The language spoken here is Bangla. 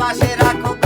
মাসে রাখো